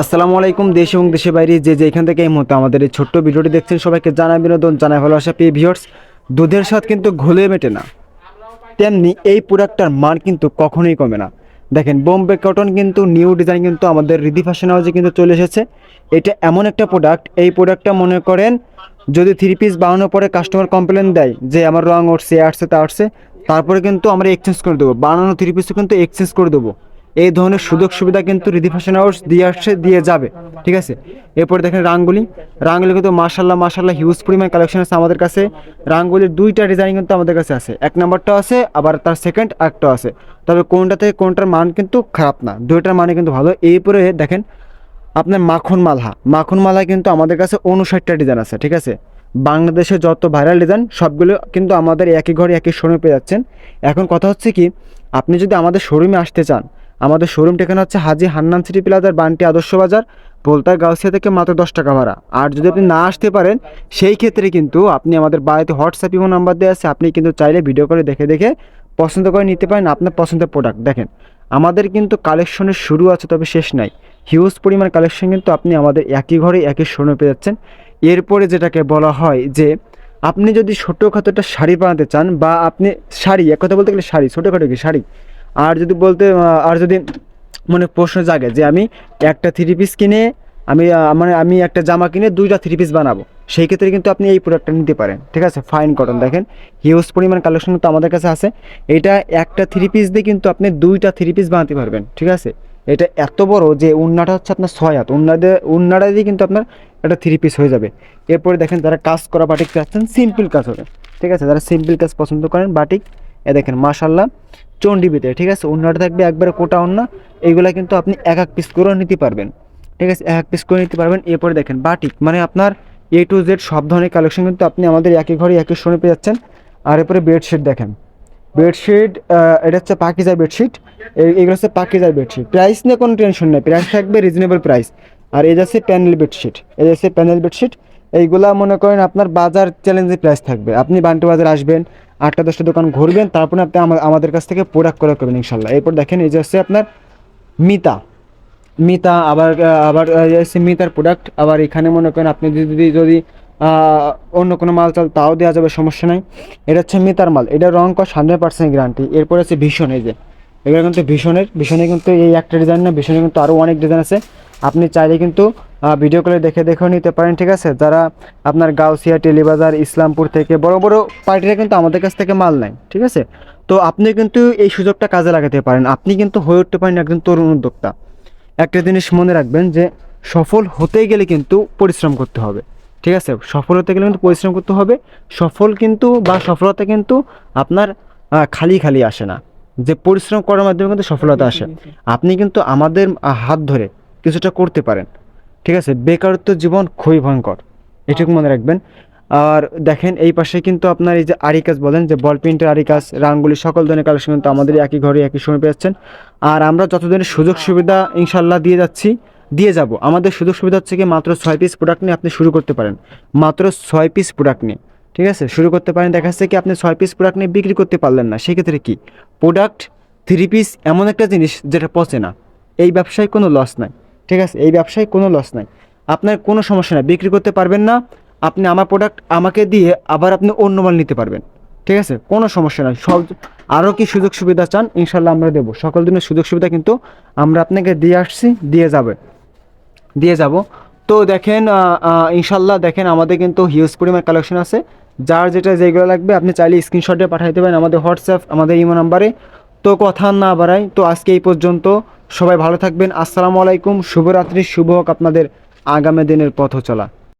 আসসালামু আলাইকুম, দেশ এবং দেশের বাইরে যে যে এখান থেকে এই মুহূর্তে আমাদের এই ছোট্ট ভিডিওটি দেখছেন, সবাইকে জানাই বিনোদন, জানাই ভালোবাসা। পেয়ে ভিউয়ার্স দুধের স্বাদ কিন্তু ঘুলে মেটে না। তেমনি এই প্রোডাক্টটার মান কিন্তু কখনোই কমে না। দেখেন, বোম্বে কটন কিন্তু নিউ ডিজাইন কিন্তু আমাদের রিদি ফ্যাশন হাউসে কিন্তু চলে এসেছে। এটা এমন একটা প্রোডাক্ট এই প্রোডাক্টটা মনে করেন যদি থ্রি পিস বানানোর পরে কাস্টমার কমপ্লেন দেয় যে আমার রং উঠছে আসছে, তা আসছে, তারপরে কিন্তু আমরা এক্সচেঞ্জ করে দেবো। বানানো থ্রি পিসও কিন্তু এক্সচেঞ্জ করে দেবো। এই ধরনের সুযোগ সুবিধা কিন্তু রিদি ফ্যাশন হাউস দিয়ে আসছে, দিয়ে যাবে, ঠিক আছে? এরপরে দেখেন রাঙ্গুলি। রাঙ্গুলি কিন্তু মার্শাল্লাহ মার্শাল্লাহ হিউজ পরিমাণ কালেকশন আছে আমাদের কাছে। রাঙ্গুলির দুইটা ডিজাইন কিন্তু আমাদের কাছে আছে। এক নম্বরটা আছে, আবার তার সেকেন্ড একটাও আছে। তবে কোনটা থেকে কোনটার মান কিন্তু খারাপ না। দুইটার মানে কিন্তু ভালো। এরপরে দেখেন আপনার মাখন মালহা। মাখন মালহা কিন্তু আমাদের কাছে উনষাটটা ডিজাইন আছে, ঠিক আছে? বাংলাদেশে যত ভাইরাল ডিজাইন সবগুলো কিন্তু আমাদের একই ঘরে একই শোরুমে পেয়ে যাচ্ছেন। এখন কথা হচ্ছে কি, আপনি যদি আমাদের শোরুমে আসতে চান আমাদের শোরুম ঠিকানা হচ্ছে হাজি হান্নান সিটি প্লাজার বান্টি আদর্শ বাজার পোলতার গাউসিয়া থেকে মাত্র দশ টাকা ভাড়া। আর যদি আপনি না আসতে পারেন, সেই ক্ষেত্রে কিন্তু আপনি আমাদের বাড়িতে হোয়াটসঅ্যাপ ইমো নাম্বার দেওয়া আছে, আপনি কিন্তু চাইলে ভিডিও করে দেখে দেখে পছন্দ করে নিতে পারেন আপনার পছন্দের প্রোডাক্ট দেখেন, আমাদের কিন্তু কালেকশনের শুরু আছে, তবে শেষ নাই। হিউজ পরিমাণ কালেকশন কিন্তু আপনি আমাদের একই ঘরে, একই শোরুমে পেয়ে যাচ্ছেন। এরপরে যেটাকে বলা হয় যে, আপনি যদি ছোটোখাটো একটা শাড়ি বানাতে চান, বা আপনি শাড়ি, এক কথা বলতে গেলে শাড়ি, ছোটোখাটো কি শাড়ি? আর যদি বলতে আর যদি মনে প্রশ্ন জাগে যে আমি একটা থ্রি পিস কিনে, আমি মানে আমি একটা জামা কিনে দুইটা থ্রি পিস বানাবো, সেই ক্ষেত্রে কিন্তু আপনি এই প্রোডাক্টটা নিতে পারেন, ঠিক আছে? ফাইন কটন দেখেন হিউজ পরিমাণ কালেকশন তো আমাদের কাছে আছে। এটা একটা থ্রি পিস দিয়ে কিন্তু আপনি দুইটা থ্রি পিস বানাতে পারবেন, ঠিক আছে? এটা এত বড় যে উন্নাটা হচ্ছে আপনার ছয় হাত উন্না দিয়ে উন্নাটা দিয়ে কিন্তু আপনার একটা থ্রি পিস হয়ে যাবে। এরপরে দেখেন যারা কাজ করা বাটিক চাচ্ছেন সিম্পল কাজ হবে, ঠিক আছে? যারা সিম্পল কাজ পছন্দ করেন বাটিক এ দেখেন মাশাল্লাহ চণ্ডী ভিতরে ঠিক আছে? অন্যটা থাকবে একবারে কোটা উন্না এইগুলা কিন্তু আপনি এক এক পিস করেও নিতে পারবেন। ঠিক আছে? এক এক পিস করে নিতে পারবেন। এরপরে দেখেন, বাটিক মানে আপনার এ টু জেড সব ধরনের কালেকশন কিন্তু আপনি আমাদের একই ঘরে, একই শোনে পেয়ে যাচ্ছেন। আর এরপরে বেডশিট দেখেন। বেডশিট এটা হচ্ছে পাকিজার বেডশিট এগুলো হচ্ছে পাকিজার বেডশিট প্রাইস নিয়ে কোনো টেনশন নেই। প্রাইস থাকবে রিজনেবল প্রাইস আর এই যাচ্ছে প্যানেল বেডশিট এই যাচ্ছে প্যানেল বেডশিট এইগুলা মনে করেন আপনার বাজার চ্যালেঞ্জের প্রাইস থাকবে। আপনি বান্টু বাজার আসবেন আটটা দশটা দোকান ঘুরবেন, তারপরে আপনি আমা- আমাদের কাছ থেকে প্রোডাক্ট করা করবেন ইনশাল্লাহ। এরপর দেখেন এই যে হচ্ছে আপনার মিতা। মিতা আবার আবার হচ্ছে মিতার প্রোডাক্ট আবার এখানে মনে করেন আপনি যদি যদি অন্য কোনো মাল চাল তাও দেওয়া যাবে, সমস্যা নাই। এটা হচ্ছে মিতার মাল। এটা রং কস হান্ড্রেড পার্সেন্ট গ্যারান্টি এরপর আছে ভীষণ এই যে। এগুলো কিন্তু ভীষণের, ভীষণে কিন্তু এই একটা ডিজাইন না, ভীষণে কিন্তু আরও অনেক ডিজাইন আছে। আপনি চাইলে কিন্তু ভিডিও কলে দেখে দেখেও নিতে পারেন ঠিক আছে? যারা আপনার গাউসিয়া টেলিবাজার ইসলামপুর থেকে বড় বড় পার্টিরা কিন্তু আমাদের কাছ থেকে মাল নেয় ঠিক আছে? তো আপনি কিন্তু এই সুযোগটা কাজে লাগাতে পারেন। আপনি কিন্তু হয়ে উঠতে পারেন একজন তরুণ উদ্যোক্তা। একটা জিনিস মনে রাখবেন যে সফল হতে গেলে কিন্তু পরিশ্রম করতে হবে ঠিক আছে? সফল হতে গেলে কিন্তু পরিশ্রম করতে হবে। সফল কিন্তু বা সফলতা কিন্তু আপনার খালি খালি আসে না। যে পরিশ্রম করার মাধ্যমে কিন্তু সফলতা আসে। আপনি কিন্তু আমাদের হাত ধরে কিছুটা করতে পারেন। ঠিক আছে? বেকারত্ব জীবন খুবই ভয়ঙ্কর। এটুকু মনে রাখবেন। আর দেখেন এই পাশে কিন্তু আপনার এই যে আরিকাজ বলেন যে বল প্রিন্টের আরিকাজ রাঙ্গুলি সকল ধরনের কালেকশন কিন্তু আমাদের একই ঘরে একই সময় পেয়েছেন আর আমরা যত ধরনের সুযোগ সুবিধা ইনশাল্লাহ দিয়ে যাচ্ছি দিয়ে যাব। আমাদের সুযোগ সুবিধা হচ্ছে কি মাত্র ছয় পিস প্রোডাক্ট নিয়ে আপনি শুরু করতে পারেন। মাত্র ছয় পিস প্রোডাক্ট নিয়ে। ঠিক আছে? শুরু করতে পারেন দেখা যাচ্ছে কি আপনি ছয় পিস প্রোডাক্ট নিয়ে বিক্রি করতে পারলেন না। সেক্ষেত্রে কি? প্রোডাক্ট থ্রি পিস এমন একটা জিনিস যেটা পচে না। এই ব্যবসায় কোনো লস নাই। ঠিক আছে, এই ব্যবসায় কোনো লস নাই। আপনার কোনো সমস্যা নাই, বিক্রি করতে পারবেন না, আপনি আমার প্রোডাক্ট আমাকে দিয়ে আবার আপনি অন্য মাল নিতে পারবেন। ঠিক আছে, কোনো সমস্যা নাই, সব আরও কি সুযোগ সুবিধা চান ইনশাল্লাহ আমরা দেবো। সকল দিনের সুযোগ সুবিধা কিন্তু আমরা আপনাকে দিয়ে আসছি, দিয়ে যাবে, দিয়ে যাব। তো দেখেন ইনশাল্লাহ দেখেন, আমাদের কিন্তু হিউজ পরিমাণ কালেকশন আছে। যার যেটা যেগুলো লাগবে, আপনি চাইলে স্ক্রিনশটে পাঠাইতে পারেন আমাদের হোয়াটসঅ্যাপ আমাদের ইমো নাম্বারে তো কথা না বাড়াই, তো আজকে এই পর্যন্ত। সবাই ভালো থাকবেন। আসসালামু আলাইকুম। শুভরাত্রি। শুভ হোক আপনাদের আগামী দিনের পথ চলা